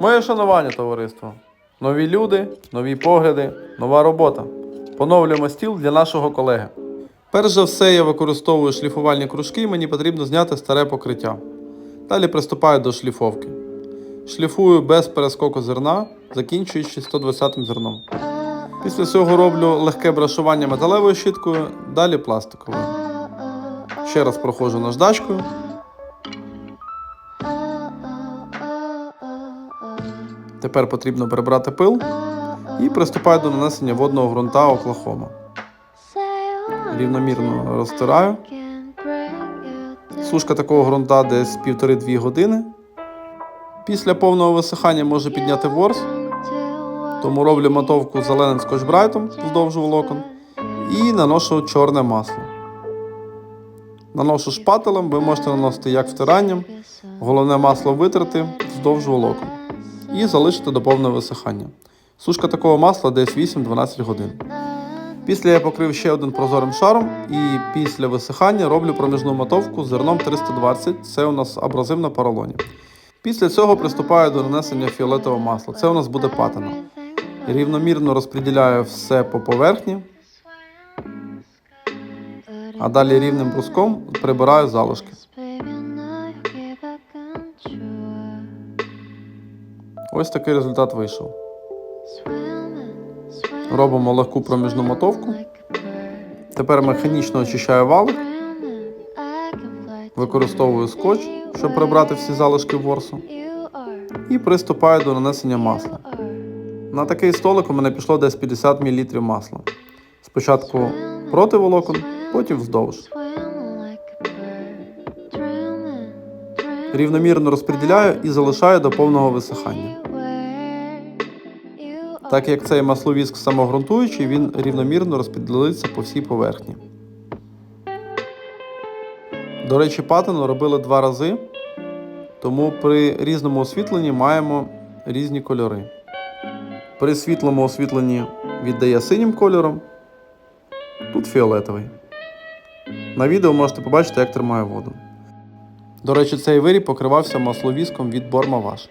Моє шанування, товариство. Нові люди, нові погляди, нова робота. Поновлюємо стіл для нашого колеги. Перш за все, я використовую шліфувальні кружки, мені потрібно зняти старе покриття. Далі приступаю до шліфовки. Шліфую без перескоку зерна, закінчуючи 120 зерном. Після цього роблю легке брашування металевою щіткою, далі пластиковою. Ще раз проходжу наждачкою. Тепер потрібно прибрати пил і приступаю до нанесення водного ґрунта Оклахома. Рівномірно розтираю. Сушка такого ґрунта десь 1,5-2 години. Після повного висихання може підняти ворс, тому роблю мотовку зеленим скотчбрайтом вздовж волокон і наношу чорне масло. Наношу шпателем, ви можете наносити як втиранням, головне масло витерти вздовж волокон і залишити до повного висихання. Сушка такого масла десь 8-12 годин. Після я покрив ще один прозорим шаром і після висихання роблю проміжну мотовку з зерном 320, це у нас абразив на поролоні. Після цього приступаю до нанесення фіолетового масла. Це у нас буде патина. Рівномірно розподіляю все по поверхні, а далі рівним бруском прибираю залишки. Ось такий результат вийшов. Робимо легку проміжну мотовку. Тепер механічно очищаю валик, використовую скотч, щоб прибрати всі залишки ворсу, і приступаю до нанесення масла. На такий столик у мене пішло десь 50 мл масла. Спочатку проти волокон, потім вздовж. Рівномірно розподіляю і залишаю до повного висихання. Так як цей масловіск самогрунтуючий, він рівномірно розподілиться по всій поверхні. До речі, патину робили два рази, тому при різному освітленні маємо різні кольори. При світлому освітленні віддає синім кольором, тут фіолетовий. На відео можете побачити, як тримає воду. До речі, цей виріб покривався масловіском від Ваш.